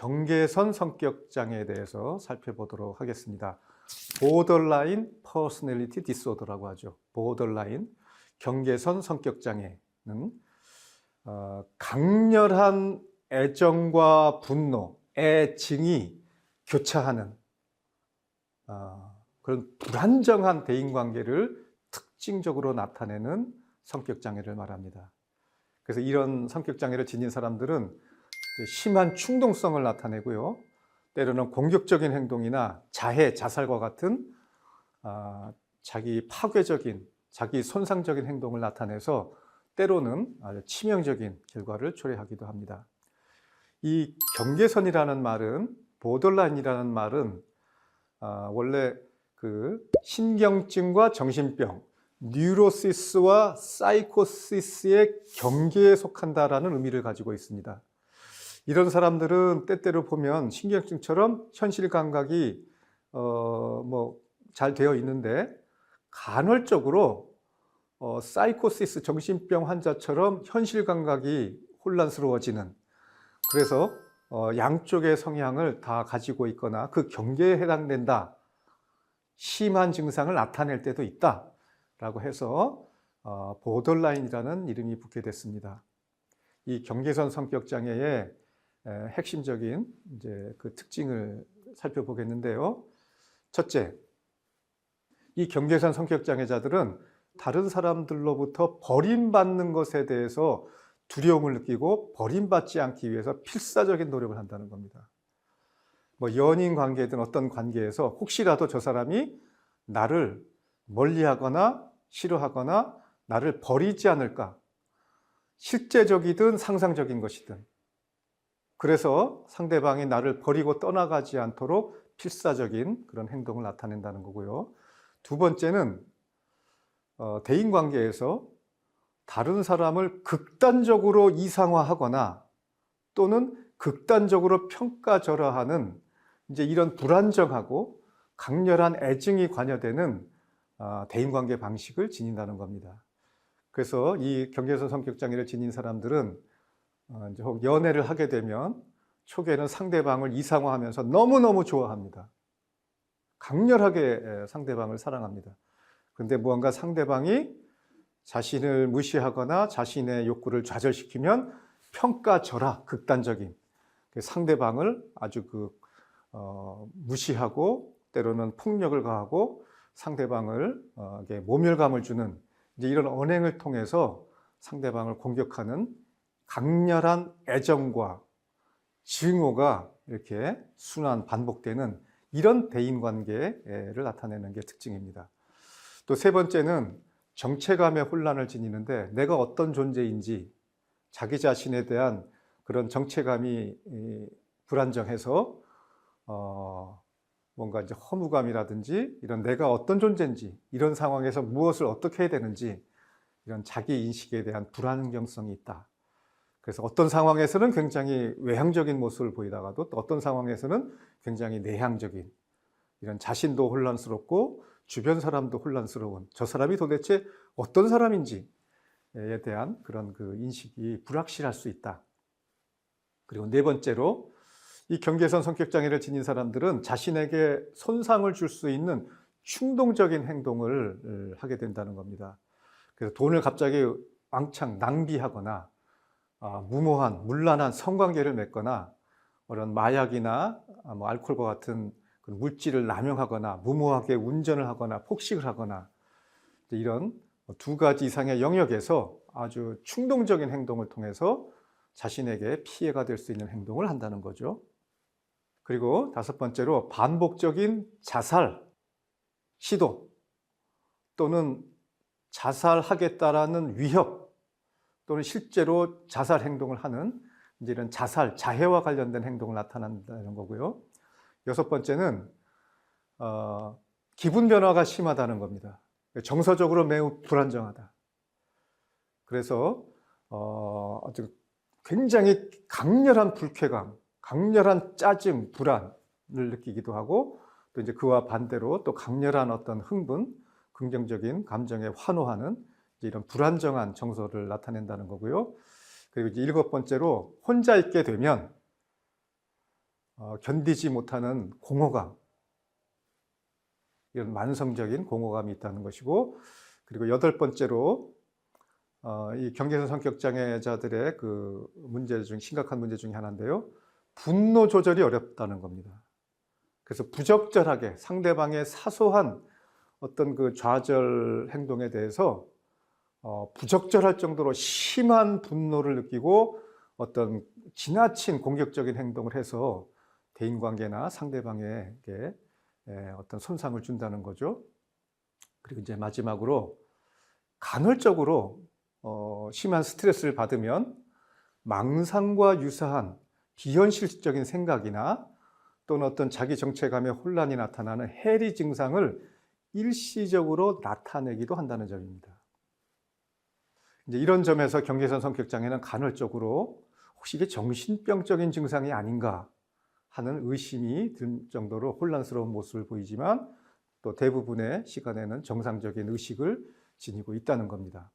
경계선 성격 장애에 대해서 살펴보도록 하겠습니다. 보더라인 퍼스널리티 디소더라고 하죠. 보더라인 경계선 성격 장애는 어, 강렬한 애정과 분노, 애증이 교차하는 어, 그런 불안정한 대인 관계를 특징적으로 나타내는 성격 장애를 말합니다. 그래서 이런 성격 장애를 지닌 사람들은 심한 충동성을 나타내고요. 때로는 공격적인 행동이나 자해, 자살과 같은 아, 자기 파괴적인, 자기 손상적인 행동을 나타내서 때로는 아주 치명적인 결과를 초래하기도 합니다. 이 경계선이라는 말은 보더라인이라는 말은 아, 원래 그 신경증과 정신병, 뉴로시스와 사이코시스의 경계에 속한다라는 의미를 가지고 있습니다. 이런 사람들은 때때로 보면 신경증처럼 현실 감각이 어 뭐 잘 되어 있는데 간헐적으로 어 사이코시스 정신병 환자처럼 현실 감각이 혼란스러워지는 그래서 어 양쪽의 성향을 다 가지고 있거나 그 경계에 해당된다. 심한 증상을 나타낼 때도 있다 라고 해서 어 보더라인이라는 이름이 붙게 됐습니다. 이 경계선 성격 장애의 에, 핵심적인 이제 그 특징을 살펴보겠는데요. 첫째, 이 경계선 성격 장애자들은 다른 사람들로부터 버림받는 것에 대해서 두려움을 느끼고 버림받지 않기 위해서 필사적인 노력을 한다는 겁니다. 뭐 연인 관계든 어떤 관계에서 혹시라도 저 사람이 나를 멀리하거나 싫어하거나 나를 버리지 않을까 실제적이든 상상적인 것이든 그래서 상대방이 나를 버리고 떠나가지 않도록 필사적인 그런 행동을 나타낸다는 거고요. 두 번째는 어, 대인 관계에서 다른 사람을 극단적으로 이상화하거나 또는 극단적으로 평가절하하는 이제 이런 불안정하고 강렬한 애증이 관여되는 어, 대인 관계 방식을 지닌다는 겁니다. 그래서 이 경계선 성격 장애를 지닌 사람들은 어, 이제 혹 연애를 하게 되면 초기에는 상대방을 이상화하면서 너무너무 좋아합니다. 강렬하게 상대방을 사랑합니다. 그런데 무언가 상대방이 자신을 무시하거나 자신의 욕구를 좌절시키면 평가절하, 극단적인 그 상대방을 아주 그 어, 무시하고 때로는 폭력을 가하고 상대방을 어, 모멸감을 주는 이제 이런 언행을 통해서 상대방을 공격하는 강렬한 애정과 증오가 이렇게 순환 반복되는 이런 대인 관계를 나타내는 게 특징입니다. 또 세 번째는 정체감의 혼란을 지니는데 내가 어떤 존재인지 자기 자신에 대한 그런 정체감이 불안정해서 어 뭔가 이제 허무감이라든지 이런 내가 어떤 존재인지 이런 상황에서 무엇을 어떻게 해야 되는지 이런 자기 인식에 대한 불안경성이 있다. 그래서 어떤 상황에서는 굉장히 외향적인 모습을 보이다가도 또 어떤 상황에서는 굉장히 내향적인 이런 자신도 혼란스럽고 주변 사람도 혼란스러운 저 사람이 도대체 어떤 사람인지에 대한 그런 그 인식이 불확실할 수 있다. 그리고 네 번째로 이 경계선 성격 장애를 지닌 사람들은 자신에게 손상을 줄 수 있는 충동적인 행동을 하게 된다는 겁니다. 그래서 돈을 갑자기 왕창 낭비하거나 아, 무모한 문란한 성관계를 맺거나 그런 마약이나 아, 뭐 알코올과 같은 물질을 남용하거나 무모하게 운전을 하거나 폭식을 하거나 이런 두 가지 이상의 영역에서 아주 충동적인 행동을 통해서 자신에게 피해가 될 수 있는 행동을 한다는 거죠. 그리고 다섯 번째로 반복적인 자살 시도 또는 자살하겠다라는 위협 또는 실제로 자살 행동을 하는 이런 자살, 자해와 관련된 행동을 나타난다는 거고요. 여섯 번째는 어, 기분 변화가 심하다는 겁니다. 정서적으로 매우 불안정하다. 그래서 어, 굉장히 강렬한 불쾌감, 강렬한 짜증, 불안을 느끼기도 하고 또 이제 그와 반대로 또 강렬한 어떤 흥분, 긍정적인 감정에 환호하는 이런 불안정한 정서를 나타낸다는 거고요. 그리고 이제 일곱 번째로 혼자 있게 되면 어, 견디지 못하는 공허감, 이런 만성적인 공허감이 있다는 것이고, 그리고 여덟 번째로 어, 이 경계선 성격 장애자들의 그 문제 중 심각한 문제 중에 하나인데요. 분노 조절이 어렵다는 겁니다. 그래서 부적절하게 상대방의 사소한 어떤 그 좌절 행동에 대해서 어, 부적절할 정도로 심한 분노를 느끼고 어떤 지나친 공격적인 행동을 해서 대인관계나 상대방에게 에, 어떤 손상을 준다는 거죠. 그리고 이제 마지막으로 간헐적으로 어, 심한 스트레스를 받으면 망상과 유사한 비현실적인 생각이나 또는 어떤 자기 정체감의 혼란이 나타나는 해리 증상을 일시적으로 나타내기도 한다는 점입니다. 이제 이런 점에서 경계선 성격 장애는 간헐적으로 혹시 이게 정신병적인 증상이 아닌가 하는 의심이 들 정도로 혼란스러운 모습을 보이지만 또 대부분의 시간에는 정상적인 의식을 지니고 있다는 겁니다.